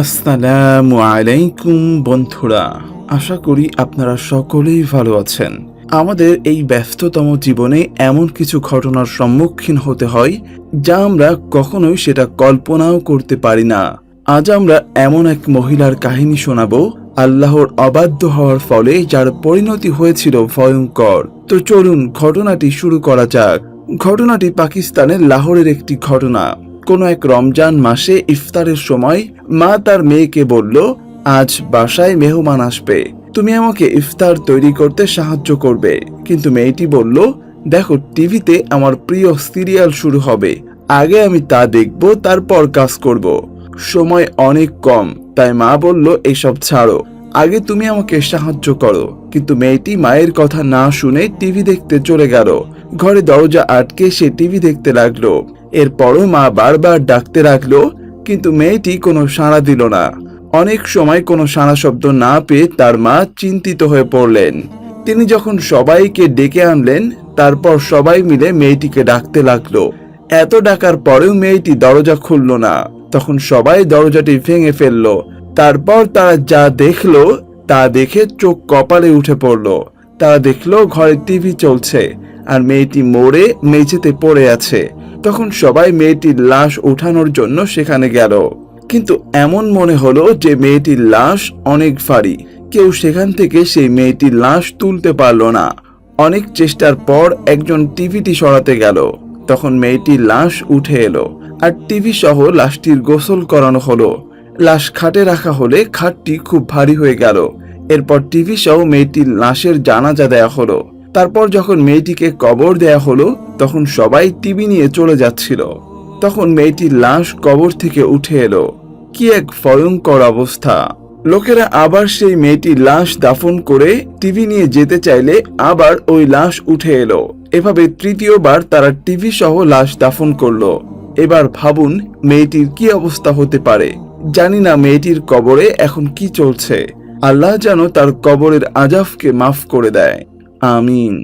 আসসালামু আলাইকুম, বন্ধুরা। আশা করি আপনারা সকলেই ভালো আছেন। আমাদের এই ব্যস্ততম জীবনে এমন কিছু ঘটনার সম্মুখীন হতে হয়, যা আমরা কখনোই সেটা কল্পনাও করতে পারি না। আজ আমরা এমন এক মহিলার কাহিনী শোনাবো, আল্লাহর অবাধ্য হওয়ার ফলে যার পরিণতি হয়েছিল ভয়ঙ্কর। তো চলুন, ঘটনাটি শুরু করা যাক। ঘটনাটি পাকিস্তানের লাহোরের একটি ঘটনা। কোনো এক রমজান মাসে ইফতারের সময় মা তার মেয়েকে বলল, আজ বাসায় মেহমান আসবে। তুমি আমাকে ইফতার তৈরি করতে সাহায্য করবে। কিন্তু মেয়েটি বলল, দেখো, টিভিতে আমার প্রিয় সিরিয়াল শুরু হবে। আগে আমি তা দেখব, তারপর কাজ করব। সময় অনেক কম, তাই মা বলল, এসব ছাড়ো। আগে তুমি আমাকে সাহায্য করো। কিন্তু মেয়েটি মায়ের কথা না শুনে টিভি দেখতে চলে গেল। ঘরে দরজা আটকে সে টিভি দেখতে লাগল। এরপরও মা বারবার ডাকতে লাগল, কিন্তু মেয়েটি কোনো সাড়া দিল না। অনেক সময় কোনো সাড়া শব্দ না পেয়ে তার মা চিন্তিত হয়ে পড়লেন। তিনি যখন সবাইকে ডেকে আনলেন, তারপর সবাই মিলে মেয়েটিকে ডাকতে লাগল। এত ডাকার পরেও মেয়েটি দরজা খুলল না। তখন সবাই দরজাটি ভেঙে ফেলল। তারপর তারা যা দেখল, তা দেখে চোখ কপালে উঠে পড়ল। তারা দেখল ঘরে টিভি চলছে, আর মেয়েটি মরে মেঝেতে পড়ে আছে। তখন সবাই মেয়েটির লাশ উঠানোর জন্য সেখানে গেল। কিন্তু এমন মনে হলো যে মেয়েটির লাশ অনেক ভারী। কেউ সেখান থেকে সেই মেয়েটির লাশ তুলতে পারল না। অনেক চেষ্টার পর একজন টিভিটি সরাতে গেল। তখন মেয়েটির লাশ উঠে এলো আর টিভি সহ লাশটির গোসল করানো হলো। লাশ খাটে রাখা হলে খাটটি খুব ভারী হয়ে গেল। এরপর টিভি সহ মেয়েটির লাশের জানাজা দেয়া হলো। তারপর যখন মেয়েটিকে কবর দেয়া হলো, তখন সবাই টিভি নিয়ে চলে যাচ্ছিল। তখন মেয়েটির লাশ কবর থেকে উঠে এলো। কি এক ভয়ঙ্কর অবস্থা। লোকেরা আবার সেই মেয়েটির লাশ দাফন করে টিভি নিয়ে যেতে চাইলে আবার ওই লাশ উঠে এলো। এভাবে তৃতীয়বার তারা টিভি সহ লাশ দাফন করল। এবার ভাবুন মেয়েটির কি অবস্থা হতে পারে। জানি না মেয়েটির কবরে এখন কি চলছে। আল্লাহ যেন তার কবরের আজাফকে মাফ করে দেয়। আমিন